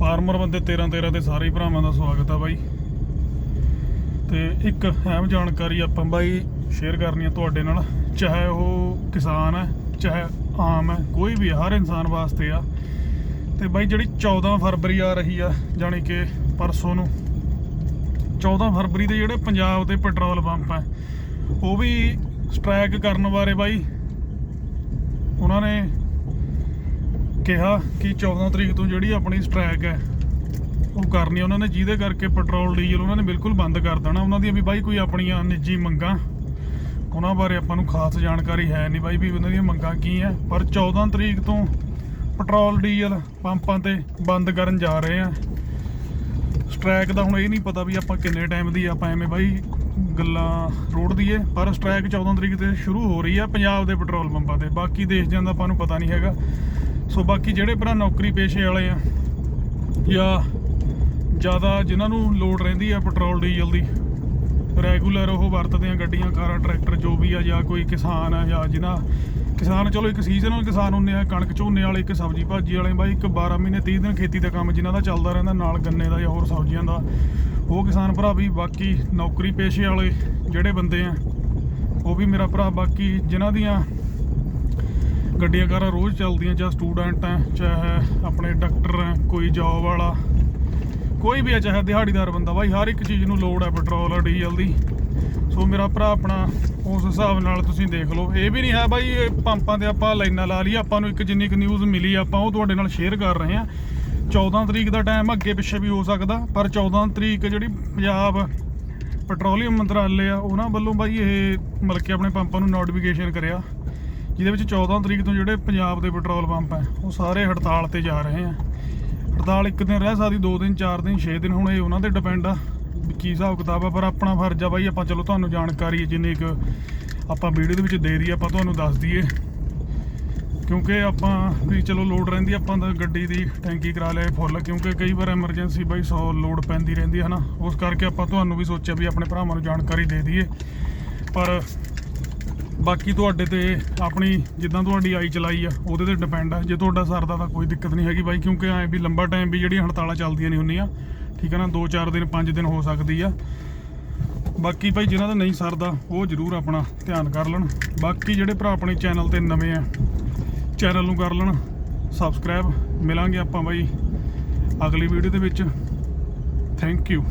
Farmer ਬੰਦੇ 13 13 ਤੇ ਸਾਰੇ ਭਰਾਵਾਂ ਦਾ ਸਵਾਗਤ ਆ ਬਾਈ। ਤੇ ਇੱਕ ਅਹਿਮ ਜਾਣਕਾਰੀ ਆਪਾਂ ਬਾਈ ਸ਼ੇਅਰ ਕਰਨੀ ਆ ਤੁਹਾਡੇ ਨਾਲ। ਚਾਹੇ ਉਹ ਕਿਸਾਨ ਹੈ, ਚਾਹੇ ਆਮ ਹੈ, ਕੋਈ ਵੀ ਹਰ ਇਨਸਾਨ ਵਾਸਤੇ ਆ। ਤੇ ਬਾਈ ਜਿਹੜੀ 14 ਫਰਵਰੀ ਆ ਰਹੀ ਆ, ਜਾਣੀ ਕਿ ਪਰਸੋਂ ਨੂੰ 14 ਫਰਵਰੀ ਦੇ ਜਿਹੜੇ ਪੰਜਾਬ ਦੇ ਪੈਟਰੋਲ ਪੰਪ ਆ ਉਹ ਵੀ ਸਟ੍ਰਾਈਕ ਕਰਨ ਬਾਰੇ ਬਾਈ, ਉਹਨਾਂ ਨੇ ਕਿਹਾ ਕਿ 14 ਤਰੀਕ ਤੋਂ ਜਿਹੜੀ ਆਪਣੀ ਸਟ੍ਰੈਕ ਹੈ, ਉਹ ਕਰਨੀ ਉਹਨਾਂ ਨੇ ਜਿਹਦੇ ਕਰਕੇ ਪੈਟਰੋਲ ਡੀਜ਼ਲ ਉਹਨਾਂ ਨੇ ਬਿਲਕੁਲ ਬੰਦ ਕਰ ਦੇਣਾ। ਉਹਨਾਂ ਦੀਆਂ ਵੀ ਬਾਈ ਕੋਈ ਆਪਣੀਆਂ ਨਿੱਜੀ ਮੰਗਾਂ, ਉਹਨਾਂ ਬਾਰੇ ਆਪਾਂ ਨੂੰ ਖਾਸ ਜਾਣਕਾਰੀ ਹੈ ਨਹੀਂ ਬਾਈ ਵੀ ਉਹਨਾਂ ਦੀਆਂ ਮੰਗਾਂ ਕੀ ਹੈ ਪਰ 14 ਤਰੀਕ ਤੋਂ ਪੈਟਰੋਲ ਡੀਜ਼ਲ ਪੰਪਾਂ ਤੇ ਬੰਦ ਕਰਨ ਜਾ ਰਹੇ ਆ। ਸਟ੍ਰੈਕ ਦਾ ਹੁਣ ਇਹ ਨਹੀਂ ਪਤਾ ਵੀ ਆਪਾਂ ਕਿੰਨੇ ਟਾਈਮ ਦੀ ਆਪਾਂ ਐਵੇਂ ਬਾਈ ਗੱਲਾਂ ਰੋੜ ਦਈਏ। ਪਰ ਸਟ੍ਰੈਕ 14 ਤਰੀਕ ਤੇ ਸ਼ੁਰੂ ਹੋ ਰਹੀ ਆ ਪੰਜਾਬ ਦੇ ਪੈਟਰੋਲ ਪੰਪਾਂ ਤੇ। ਬਾਕੀ ਦੇਸ਼ ਦੀਆਂ ਆਪਾਂ ਨੂੰ ਪਤਾ ਨਹੀਂ ਹੈਗਾ। ਸੋ ਬਾਕੀ ਜਿਹੜੇ ਭਰਾ ਨੌਕਰੀ ਪੇਸ਼ੇ ਵਾਲੇ ਆ, ਜਾਂ ਜ਼ਿਆਦਾ ਜਿਨ੍ਹਾਂ ਨੂੰ ਲੋਡ ਰਹਿੰਦੀ ਆ ਪੈਟਰੋਲ, ਡੀਜ਼ਲ ਦੀ, ਰੈਗੂਲਰ ਉਹ ਵਰਤਦੇ ਆ ਗੱਡੀਆਂ, ਕਾਰਾਂ, ਟਰੈਕਟਰ, ਜੋ ਵੀ ਆ, ਜਾਂ ਕੋਈ ਕਿਸਾਨ ਆ, ਜਾਂ ਜਿਨ੍ਹਾਂ, ਕਿਸਾਨ ਚਲੋ ਇੱਕ ਸੀਜ਼ਨਲ ਕਿਸਾਨ ਹੁੰਦੇ ਆ, ਕਣਕ ਝੋਨੇ ਵਾਲੇ, ਇੱਕ ਸਬਜ਼ੀ ਭਾਜੀ ਵਾਲੇ, ਬਾਈ ਇੱਕ 12 ਮਹੀਨੇ 30 ਦਿਨ ਖੇਤੀ ਦਾ ਕੰਮ ਜਿਨ੍ਹਾਂ ਦਾ ਚੱਲਦਾ ਰਹਿੰਦਾ, ਨਾਲ ਗੰਨੇ ਦਾ ਜਾਂ ਹੋਰ ਸਬਜ਼ੀਆਂ ਦਾ, ਉਹ ਕਿਸਾਨ ਭਰਾ ਵੀ ਬਾਕੀ ਨੌਕਰੀ ਪੇਸ਼ੇ ਵਾਲੇ ਜਿਹੜੇ ਬੰਦੇ ਆ, ਉਹ ਵੀ ਮੇਰਾ ਭਰਾ, ਬਾਕੀ ਜਿਨ੍ਹਾਂ ਦੀਆਂ ਗੱਡੀਆਂ ਕਾਰਾਂ ਰੋਜ਼ ਚੱਲਦੀਆਂ, ਜਾਂ ਸਟੂਡੈਂਟ ਆ ਚਾਹੇ ਆਪਣੇ ਡਾਕਟਰ ਆ ਕੋਈ ਜੌਬ ਵਾਲਾ, ਕੋਈ ਵੀ ਆ ਚਾਹੇ ਦਿਹਾੜੀਦਾਰ ਬੰਦਾ, ਬਾਈ ਹਰ ਇੱਕ ਚੀਜ਼ ਨੂੰ ਲੋੜ ਹੈ ਪੈਟਰੋਲ ਡੀਜ਼ਲ ਦੀ। ਸੋ ਮੇਰਾ ਭਰਾ ਆਪਣਾ ਉਸ ਹਿਸਾਬ ਨਾਲ ਤੁਸੀਂ ਦੇਖ ਲਓ। ਇਹ ਵੀ ਨਹੀਂ ਹੈ ਬਾਈ, ਇਹ ਪੰਪਾਂ ਤੇ ਆਪਾਂ ਲਾਈਨਾਂ ਲਾ ਲਈ ਆਪਾਂ ਨੂੰ ਇੱਕ ਜਿੰਨੀ ਕੁ ਨਿਊਜ਼ ਮਿਲੀ, ਆਪਾਂ ਉਹ ਤੁਹਾਡੇ ਨਾਲ ਸ਼ੇਅਰ ਕਰ ਰਹੇ ਹਾਂ। 14 ਤਰੀਕ ਦਾ ਟਾਈਮ ਅੱਗੇ ਪਿੱਛੇ ਵੀ ਹੋ ਸਕਦਾ, ਪਰ 14 ਤਰੀਕ ਜਿਹੜੀ ਪੰਜਾਬ ਪੈਟਰੋਲੀਅਮ ਮੰਤਰਾਲੇ ਆ, ਉਹਨਾਂ ਵੱਲੋਂ ਬਾਈ ਇਹ ਮਤਲਬ ਕਿ ਆਪਣੇ ਪੰਪਾਂ ਨੂੰ ਨੋਟੀਫਿਕੇਸ਼ਨ ਕਰਿਆ। ਜਿਹਦੇ ਵਿੱਚ 14 ਤਰੀਕ ਤੋਂ ਜਿਹੜੇ ਪੰਜਾਬ ਦੇ ਪੈਟਰੋਲ ਪੰਪ ਆ ਉਹ ਸਾਰੇ ਹੜਤਾਲ ਤੇ ਜਾ ਰਹੇ ਆ ਹੜਤਾਲ ਇੱਕ ਦਿਨ ਰਹਿ ਸਕਦੀ, ਦੋ ਦਿਨ, ਚਾਰ ਦਿਨ 6 ਦਿਨ, ਹੁਣ ਇਹ ਉਹਨਾਂ ਤੇ ਡਿਪੈਂਡ ਆ ਵੀ ਕੀ ਹਿਸਾਬ ਕਿਤਾਬ ਆ, ਪਰ ਆਪਣਾ ਫਰਜ਼ ਆ ਬਾਈ, ਆਪਾਂ ਚਲੋ ਤੁਹਾਨੂੰ ਜਾਣਕਾਰੀ ਜਿੰਨੀ ਕੁ ਆਪਾਂ ਵੀਡੀਓ ਦੇ ਵਿੱਚ ਦੇ ਦਈਏ, ਆਪਾਂ ਤੁਹਾਨੂੰ ਦੱਸ ਦਈਏ। ਕਿਉਂਕਿ ਆਪਾਂ ਵੀ ਚਲੋ ਲੋਡ ਰਹਿੰਦੀ, ਆਪਾਂ ਤਾਂ ਗੱਡੀ ਦੀ ਟੈਂਕੀ ਕਰਾ ਲਿਆ ਫੁੱਲ, ਕਿਉਂਕਿ ਕਈ ਵਾਰ ਐਮਰਜੈਂਸੀ ਬਾਈ 100 ਲੋਡ ਪੈਂਦੀ ਰਹਿੰਦੀ ਹੈ ਨਾ। ਉਸ ਕਰਕੇ ਆਪਾਂ ਤੁਹਾਨੂੰ ਵੀ ਸੋਚਿਆ ਵੀ ਆਪਣੇ ਭਰਾਵਾਂ ਨੂੰ ਜਾਣਕਾਰੀ ਦੇ ਦਈਏ। ਪਰ ਬਾਕੀ ਤੁਹਾਡੇ ਤੇ ਆਪਣੀ ਜਿੱਦਾਂ ਤੁਹਾਡੀ ਆਈ ਚਲਾਈ ਆ, ਉਹਦੇ ਤੇ ਡਿਪੈਂਡ ਆ। ਜੇ ਤੁਹਾਡਾ ਸਰਦਾ ਤਾਂ ਕੋਈ ਦਿੱਕਤ ਨਹੀਂ ਹੈਗੀ ਬਾਈ, ਕਿਉਂਕਿ ਐ ਵੀ ਲੰਬਾ ਟਾਈਮ ਵੀ ਜਿਹੜੀਆਂ ਹੜਤਾਲਾਂ ਚੱਲਦੀਆਂ ਨਹੀਂ ਹੁੰਦੀਆਂ, ਠੀਕ ਹੈ ਨਾ 2-4 ਦਿਨ 5 ਦਿਨ ਹੋ ਸਕਦੀ ਆ। ਬਾਕੀ ਭਾਈ ਜਿਨ੍ਹਾਂ ਦਾ ਨਹੀਂ ਸਰਦਾ, ਉਹ ਜ਼ਰੂਰ ਆਪਣਾ ਧਿਆਨ ਕਰ ਲੈਣ। ਬਾਕੀ ਜਿਹੜੇ ਭਰਾ ਆਪਣੇ ਚੈਨਲ ਤੇ ਨਵੇਂ ਆ, ਚੈਨਲ ਨੂੰ ਕਰ ਲੈਣ ਸਬਸਕ੍ਰਾਈਬ ਮਿਲਾਂਗੇ ਆਪਾਂ ਬਾਈ ਅਗਲੀ ਵੀਡੀਓ ਦੇ ਵਿੱਚ। Thank you